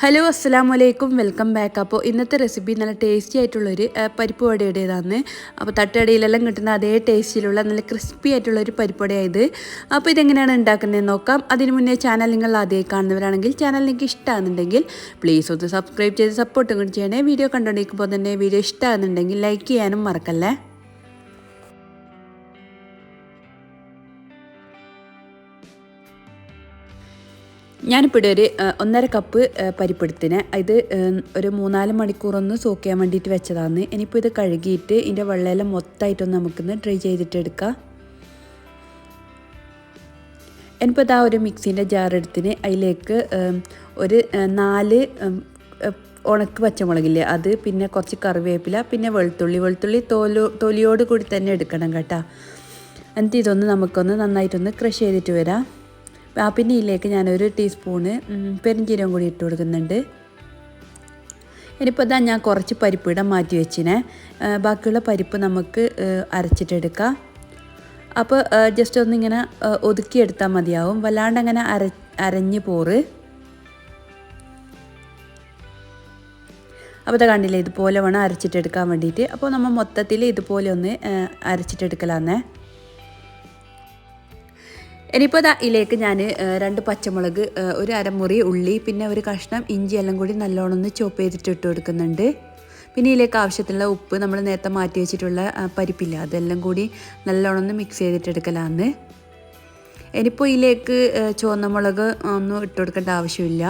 Hello അസ്സാം വലൈക്കും welcome back. അപ്പോൾ ഇന്നത്തെ റെസിപ്പി നല്ല ടേസ്റ്റി ആയിട്ടുള്ളൊരു പരിപ്പ് വടയുടേതാണ് അപ്പോൾ തട്ടടയിലെല്ലാം കിട്ടുന്ന അതേ ടേസ്റ്റിലുള്ള നല്ല ക്രിസ്പി ആയിട്ടുള്ളൊരു പരിപ്പ് വടയായത് അപ്പോൾ ഇതെങ്ങനെയാണ് ഉണ്ടാക്കുന്നതെന്ന് നോക്കാം. അതിന് മുന്നേ ചാനൽ നിങ്ങൾ ആദ്യമായി കാണുന്നവരാണെങ്കിൽ ചാനൽ നിങ്ങൾക്ക് ഇഷ്ടമാകുന്നുണ്ടെങ്കിൽ പ്ലീസ് ഒന്ന് സബ്സ്ക്രൈബ് ചെയ്ത് സപ്പോർട്ടും കൂടി ചെയ്യണേ. വീഡിയോ കണ്ടുകൊണ്ടിരിക്കുമ്പോൾ തന്നെ വീഡിയോ ഇഷ്ടമാകുന്നുണ്ടെങ്കിൽ ലൈക്ക് ചെയ്യാനും മറക്കല്ലേ? ഞാനിപ്പോൾ ഇവിടെ ഒരു ഒന്നര കപ്പ് പരിപ്പെടുത്തിനെ. ഇത് ഒരു മൂന്നാൽ മണിക്കൂറൊന്ന് സോക്ക് ചെയ്യാൻ വേണ്ടിയിട്ട് വെച്ചതാണ്. ഇനിയിപ്പോൾ ഇത് കഴുകിയിട്ട് ഇതിന്റെ വെള്ളമെല്ലാം മൊത്തമായിട്ടൊന്ന് നമുക്കൊന്ന് ഡ്രൈ ചെയ്തിട്ട് എടുക്കാം ഇനിയിപ്പോൾ ഇതാ ഒരു മിക്സീന്റെ ജാർ എടുത്തിന് അതിലേക്ക് ഒരു നാല് ഉണക്ക് പച്ചമുളകില്ലേ അത് പിന്നെ കുറച്ച് കറിവേപ്പില പിന്നെ വെളുത്തുള്ളി. വെളുത്തുള്ളി തോലോ തൊലിയോട് കൂടി തന്നെ എടുക്കണം കേട്ടോ. എന്നിട്ട് ഇതൊന്ന് നമുക്കൊന്ന് നന്നായിട്ടൊന്ന് ക്രഷ് ചെയ്തിട്ട് വരാം. പിന്നെ ഇതിലേക്ക് ഒരു ടീസ്പൂണ് ഉം, പെരുംജീരകം കൂടി ഇട്ട് കൊടുക്കുന്നുണ്ട്. ഇനിയിപ്പോൾ ഇതാ ഞാൻ കുറച്ച് പരിപ്പ് ഇടാൻ മാറ്റി വെച്ചിനെ. ബാക്കിയുള്ള പരിപ്പ് നമുക്ക് അരച്ചിട്ടെടുക്കാം. അപ്പോൾ ജസ്റ്റ് ഒന്നിങ്ങനെ ഒതുക്കിയെടുത്താൽ മതിയാവും. വല്ലാണ്ട് അങ്ങനെ അര അരഞ്ഞ് പോറ്. അപ്പോൾ ഇത് കണ്ടില്ലേ ഇതുപോലെ വേണം അരച്ചിട്ടെടുക്കാൻ വേണ്ടിയിട്ട്. അപ്പോൾ നമ്മൾ മൊത്തത്തിൽ ഇതുപോലെ ഒന്ന് അരച്ചിട്ടെടുക്കലാന്നേ. ഇനിയിപ്പോൾ ദാ ഇതിലേക്ക് ഞാൻ രണ്ട് പച്ചമുളക് ഒരു അരമുറി ഉള്ളി പിന്നെ ഒരു കഷ്ണം ഇഞ്ചി എല്ലാം കൂടി നല്ലോണം ഒന്ന് ചോപ്പ് ചെയ്തിട്ട് ഇട്ട് കൊടുക്കുന്നുണ്ട്. പിന്നെ ഇതിലേക്ക് ആവശ്യത്തിനുള്ള ഉപ്പ് നമ്മൾ നേരത്തെ മാറ്റി വെച്ചിട്ടുള്ള പരിപ്പില്ല അതെല്ലാം കൂടി നല്ലോണം ഒന്ന് മിക്സ് ചെയ്തിട്ടെടുക്കലാന്ന് ഇനിയിപ്പോൾ ഇതിലേക്ക് ചുവന്ന മുളക് ഒന്നും ഇട്ട് കൊടുക്കേണ്ട ആവശ്യമില്ല.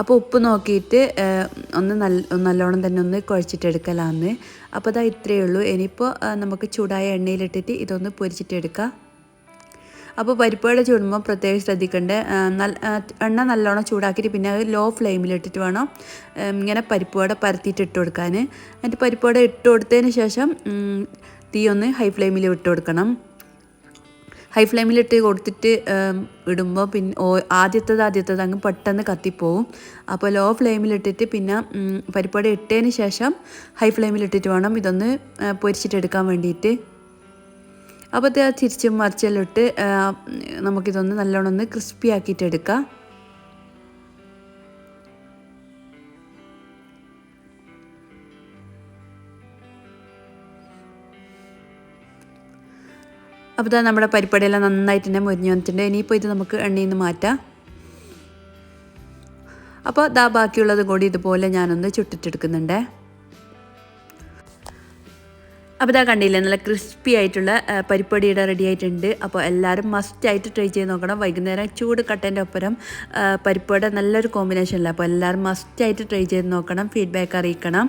അപ്പോൾ ഉപ്പ് നോക്കിയിട്ട് ഒന്ന് നല്ല നല്ലോണം തന്നെ ഒന്ന് കുഴച്ചിട്ടെടുക്കലാന്ന്. അപ്പോൾ അതാ ഇത്രയേ ഉള്ളൂ. ഇനിയിപ്പോൾ നമുക്ക് ചൂടായ എണ്ണയിലിട്ടിട്ട് ഇതൊന്ന് പൊരിച്ചിട്ടെടുക്കാം. അപ്പോൾ പരിപ്പുവട ചൂടുമ്പോൾ പ്രത്യേകം ശ്രദ്ധിക്കേണ്ട നല്ല എണ്ണ നല്ലോണം ചൂടാക്കിയിട്ട് പിന്നെ അത് ലോ ഫ്ലെയിമിലിട്ടിട്ട് വേണം ഇങ്ങനെ പരിപ്പുവട പരത്തിയിട്ട് ഇട്ട് കൊടുക്കാൻ. എന്നിട്ട് പരിപ്പുവട ഇട്ട് കൊടുത്തതിന് ശേഷം തീ ഒന്ന് ഹൈ ഫ്ലെയിമിൽ ഇട്ട് കൊടുക്കണം. ഹൈ ഫ്ലെയിമിലിട്ട് കൊടുത്തിട്ട് ഇടുമ്പോൾ പിന്നെ ആദ്യത്തത് ആദ്യത്തത് അങ്ങ് പെട്ടെന്ന് കത്തിപ്പോവും. അപ്പോൾ ലോ ഫ്ലെയിമിലിട്ടിട്ട് പിന്നെ പരിപ്പാടി ഇട്ടതിന് ശേഷം ഹൈ ഫ്ലെയിമിലിട്ടിട്ട് വേണം ഇതൊന്ന് പൊരിച്ചിട്ടെടുക്കാൻ വേണ്ടിയിട്ട് അപ്പോൾ തിരിച്ചും മറിച്ചെല്ലാം ഇട്ട് നമുക്കിതൊന്ന് നല്ലോണം ഒന്ന് ക്രിസ്പി ആക്കിയിട്ട് അപ്പോൾ ഇതാ നമ്മുടെ പരിപ്പടിയെല്ലാം നന്നായിട്ട് തന്നെ മുരിഞ്ഞു വന്നിട്ടുണ്ട്. ഇനിയിപ്പോൾ ഇത് നമുക്ക് എണ്ണയിൽ നിന്ന് മാറ്റാം. അപ്പോൾ ദാ ബാക്കിയുള്ളത് കൂടി ഇതുപോലെ ഞാനൊന്ന് ചുട്ടിട്ടെടുക്കുന്നുണ്ട്. അപ്പോൾ ഇതാ കണ്ടില്ലേ നല്ല ക്രിസ്പി ആയിട്ടുള്ള പരിപ്പടിയുടെ റെഡി ആയിട്ടുണ്ട്. അപ്പോൾ എല്ലാവരും മസ്റ്റായിട്ട് ട്രൈ ചെയ്ത് നോക്കണം. വൈകുന്നേരം ചൂട് കട്ടന്റെ ഒപ്പരം പരിപ്പട നല്ലൊരു കോമ്പിനേഷനല്ല അപ്പോൾ എല്ലാവരും മസ്റ്റായിട്ട് ട്രൈ ചെയ്ത് നോക്കണം ഫീഡ്ബാക്ക് അറിയിക്കണം.